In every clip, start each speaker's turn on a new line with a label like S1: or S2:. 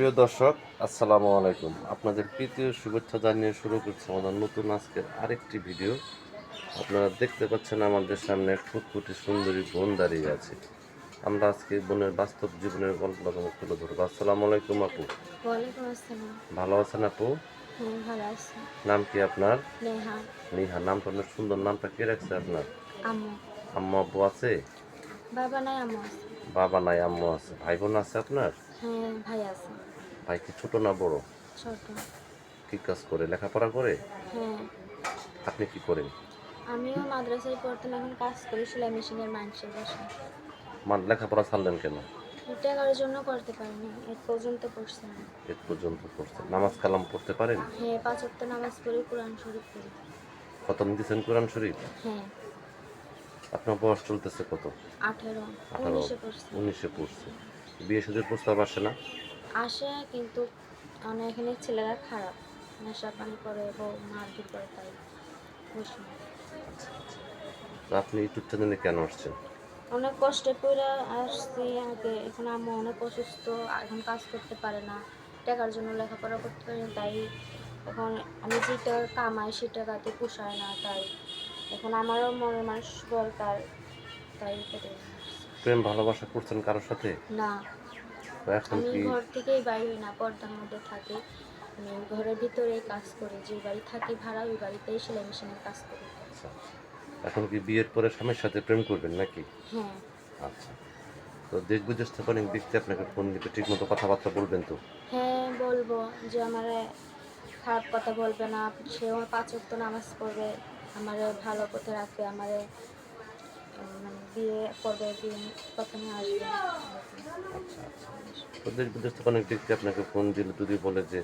S1: প্রিয় দর্শক আসসালামু আলাইকুম। আপনাদের প্রীতীয় শুভেচ্ছা জানিয়ে শুরু করছি আমাদের নতুন আজকের আরেকটি ভিডিও। আপনারা দেখতে পাচ্ছেন আমাদের সামনে ফুটফুটি সুন্দরী বোন দাঁড়িয়ে আছে। আমরা আজকে বোনের বাস্তব জীবনের গল্পটা তোমাকে তুলে ধরবো। আসসালামু আলাইকুম আপু। ভালো আছেন আপু?
S2: হুম ভালো আছি।
S1: নাম কি আপনার?
S2: নেহা।
S1: নিহা নামটা অনেক সুন্দর নামটা কে রাখছে আপনার?
S2: আম্মু।
S1: আম্মু আব্বু আছে?
S2: বাবা নাই আম্মু আছে।
S1: বাবা নাই আম্মু আছে। ভাই বোন আছে আপনার?
S2: হ্যাঁ ভাই আছে।
S1: ভাই কি ছোট না বড়?
S2: ছোট।
S1: কি কাজ করে লেখাপড়া করে?
S2: হ্যাঁ
S1: আপনি কি করেন?
S2: আমিও মাদ্রাসায় পড়তাম এখন কাজ করি সেলাই মেশিনের মানুষের বাসায়
S1: মান লেখাপড়া ছাড়লেন কেন?
S2: টাকার জন্য করতে পারিনি এক পর্যন্ত পড়ছি না।
S1: এ পর্যন্ত পড়ছেন। নামাজ কালাম পড়তে পারেন?
S2: হ্যাঁ পাঁচ ওয়াক্ত নামাজ পড়ি কোরআন শরীফ পড়ি।
S1: খতম দিচ্ছেন কোরআন শরীফ?
S2: হ্যাঁ।
S1: আপনার বয়স চলতেছে কত?
S2: আঠেরো
S1: আঠারো।
S2: উনিশে পড়ছি।
S1: উনিশে পড়ছে। বিয়ে সাথে প্রস্তাব আসে না?
S2: আসে কিন্তু অনেক এখানে ছেলেরা খারাপ। নেশা পানি করে বউ মারধর করে তাই
S1: আপনি ইউটিউব চ্যানেলে কেন আসছেন?
S2: অনেক কষ্টে পড়ে আসছি আগে এখন আম্মু অনেক অসুস্থ এখন কাজ করতে পারে না টাকার জন্য লেখাপড়া করতে পারি না তাই এখন আমি যে টাকা কামাই সে টাকাতে পোষায় না তাই এখন আমারও মনের মানুষ দরকার তাই
S1: প্রেম ভালোবাসা করছেন কারোর সাথে?
S2: না।
S1: এখন কি?
S2: ঘর থেকেই বাইরে হই না পর্দার মধ্যে থাকি। আমি ঘরের ভিতরে কাজ করি যে বাড়ি থাকি ভাড়া ওই বাড়িতেই সেলাই মেশিনের কাজ করি।
S1: আচ্ছা। এখন কি বিয়ের পরে স্বামীর সাথে প্রেম করবেন নাকি?
S2: হ্যাঁ।
S1: আচ্ছা। তো দেশ বিদেশ থেকে অনেক ব্যক্তি আপনাকে ফোন দিবে ঠিক মতো কথাবার্তা বলবেন তো?
S2: হ্যাঁ বলব যে আমার খারাপ কথা বলবে না। সেও পাঁচ ওয়াক্ত নামাজ পড়বে আমার ভালো পথে রাখবে আমার বিয়ে করবে বিয়ে কথা নিয়ে আসবে।
S1: আচ্ছা আচ্ছা তো দেশ বিদেশ থেকে অনেক ব্যক্তি আপনাকে ফোন দিলে যদি বলে যে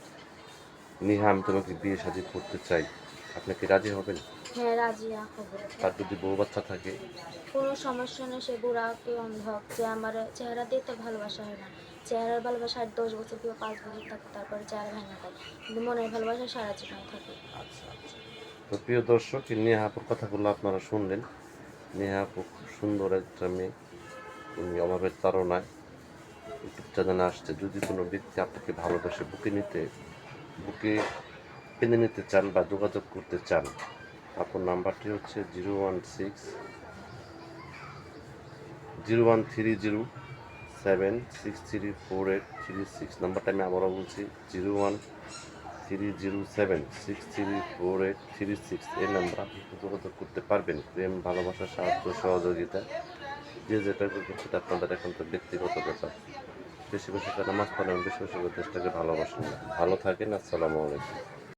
S1: নিহা আমি তোমাকে বিয়ে শাদী করতে চাই। আপনি কি রাজি হবেন?
S2: হ্যাঁ রাজিয়া হবে
S1: তার যদি বউ বাচ্চা থাকে?
S2: কোনো সমস্যা নেই সে বুড়া কি অন্ধ যে আমার চেহারা দিয়ে তো ভালোবাসা হয় না। চেহারার ভালোবাসা আর দশ বছর কিংবা পাঁচ বছর থাকে তারপরে চেহারা ভাঙা যায় কিন্তু মনের ভালোবাসা সারা জীবন থাকে।
S1: আচ্ছা আচ্ছা। তো প্রিয় দর্শক এই নেহা আপুর কথাগুলো আপনারা শুনলেন। নেহা খুব সুন্দর একটা মেয়ে। উনি অভাবের তাড়নায় চ্যানেলে আসছে। যদি কোনো ব্যক্তি আপনাকে ভালোবাসে বুকে নিতে, বুকে কিনে নিতে চান বা যোগাযোগ করতে চান, আপনার নাম্বারটি হচ্ছে zero one six, zero one three zero seven six three four eight three six. নাম্বারটা আমি আবারও বলছি, zero one three zero seven six three four eight three six এই নাম্বার আপনি যোগাযোগ করতে পারবেন প্রেম ভালোবাসা সাহায্য সহযোগিতা যে যেটা করবে সেটা আপনাদের তো ব্যক্তিগত ব্যাপার বেশি বেশি করে নামাজ পড়েন বেশি বেশি দেশটাকে ভালোবাসেন ভালো থাকেন আসসালামু আলাইকুম